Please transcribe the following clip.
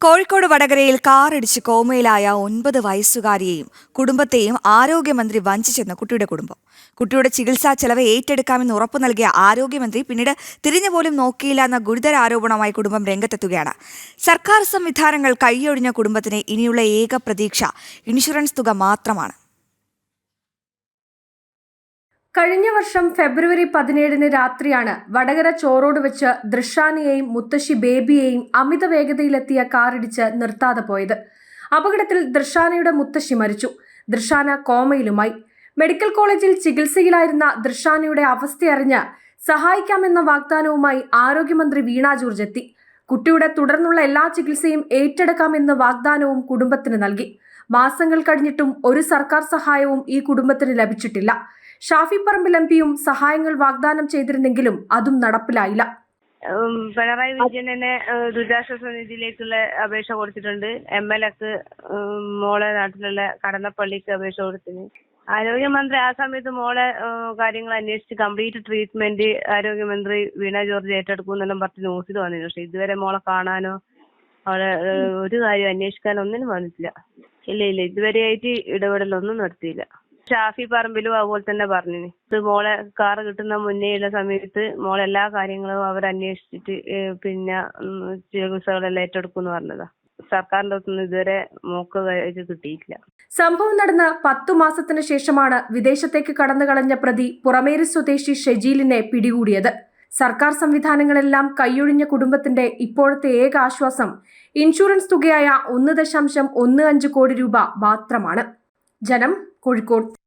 കോഴിക്കോട് വടകരയിൽ കാറിടിച്ച് കോമയിലായ ഒൻപത് വയസ്സുകാരിയെയും കുടുംബത്തെയും ആരോഗ്യമന്ത്രി വഞ്ചിച്ചെന്ന കുട്ടിയുടെ കുടുംബം. കുട്ടിയുടെ ചികിത്സാ ചെലവ് ഏറ്റെടുക്കാമെന്ന് ഉറപ്പു നൽകിയ ആരോഗ്യമന്ത്രി പിന്നീട് തിരിഞ്ഞുപോലും നോക്കിയില്ല എന്ന ഗുരുതര ആരോപണമായി കുടുംബം രംഗത്തെത്തുകയാണ്. സർക്കാർ സംവിധാനങ്ങൾ കൈയൊഴിഞ്ഞ കുടുംബത്തിന് ഇനിയുള്ള ഏക പ്രതീക്ഷ ഇൻഷുറൻസ് തുക മാത്രമാണ്. കഴിഞ്ഞ വർഷം ഫെബ്രുവരി പതിനേഴിന് രാത്രിയാണ് വടകര ചോറോട് വെച്ച് ദൃഷാനിയെയും മുത്തശ്ശി ബേബിയെയും അമിത വേഗതയിലെത്തിയ കാറിടിച്ച് നിർത്താതെ പോയത്. അപകടത്തിൽ ദൃഷാനയുടെ മുത്തശ്ശി മരിച്ചു. ദൃഷാന കോമയിലുമായി. മെഡിക്കൽ കോളേജിൽ ചികിത്സയിലായിരുന്ന ദൃഷാനയുടെ അവസ്ഥയറിഞ്ഞ് സഹായിക്കാമെന്ന വാഗ്ദാനവുമായി ആരോഗ്യമന്ത്രി വീണ ജോർജ് എത്തി. കുട്ടിയുടെ തുടർന്നുള്ള എല്ലാ ചികിത്സയും ഏറ്റെടുക്കാമെന്ന വാഗ്ദാനവും കുടുംബത്തിന് നൽകി. മാസങ്ങൾ കഴിഞ്ഞിട്ടും ഒരു സർക്കാർ സഹായവും ഈ കുടുംബത്തിന് ലഭിച്ചിട്ടില്ല. ഷാഫി പറമ്പിൽ എം പിയും സഹായങ്ങൾ വാഗ്ദാനം ചെയ്തിരുന്നെങ്കിലും അതും നടപ്പിലായില്ല. പിണറായി വിജയൻ തന്നെ ദുരിതാശ്വാസ നിധിയിലേക്കുള്ള അപേക്ഷ കൊടുത്തിട്ടുണ്ട്. എം എൽ എക്ക് മോളെ നാട്ടിലുള്ള കടന്നപ്പള്ളിക്ക് അപേക്ഷ കൊടുത്തിന്. ആരോഗ്യമന്ത്രി ആ സമയത്ത് മോളെ കാര്യങ്ങൾ അന്വേഷിച്ച് കംപ്ലീറ്റ് ട്രീറ്റ്മെന്റ് ആരോഗ്യമന്ത്രി വീണ ജോർജ് ഏറ്റെടുക്കും എന്നെല്ലാം പറഞ്ഞ് ന്യൂസിൽ വന്നിരുന്നു. പക്ഷെ ഇതുവരെ മോളെ കാണാനോ അവളെ ഒരു കാര്യം അന്വേഷിക്കാനോ ഒന്നിനും വന്നിട്ടില്ല. ഇല്ല ഇല്ല. ഇതുവരെയായിട്ട് ഇടപെടലൊന്നും നടത്തിയില്ല. ഷാഫി പറമ്പിലും അതുപോലെ തന്നെ പറഞ്ഞു ഇത് മോളെ കാറ് കിട്ടുന്ന മുന്നേയുള്ള സമയത്ത് മോളെ എല്ലാ കാര്യങ്ങളും അവർ അന്വേഷിച്ചിട്ട് പിന്നെ ചികിത്സകളെല്ലാം ഏറ്റെടുക്കും എന്ന് പറഞ്ഞതാ. സർക്കാരിന്റെ ഒന്നും ഇതുവരെ മോക്ക് ഇത് കിട്ടിയിട്ടില്ല. സംഭവം നടന്ന പത്തു മാസത്തിന് ശേഷമാണ് വിദേശത്തേക്ക് കടന്നു കളഞ്ഞ പ്രതി പുറമേരി സ്വദേശി ഷെജീലിനെ പിടികൂടിയത്. സർക്കാർ സംവിധാനങ്ങളെല്ലാം കൈയൊഴിഞ്ഞ കുടുംബത്തിന്റെ ഇപ്പോഴത്തെ ഏക ആശ്വാസം ഇൻഷുറൻസ് തുകയായ ഒന്ന് ദശാംശം ഒന്ന് അഞ്ച് കോടി രൂപ മാത്രമാണ്. ജനം കോഴിക്കോട്.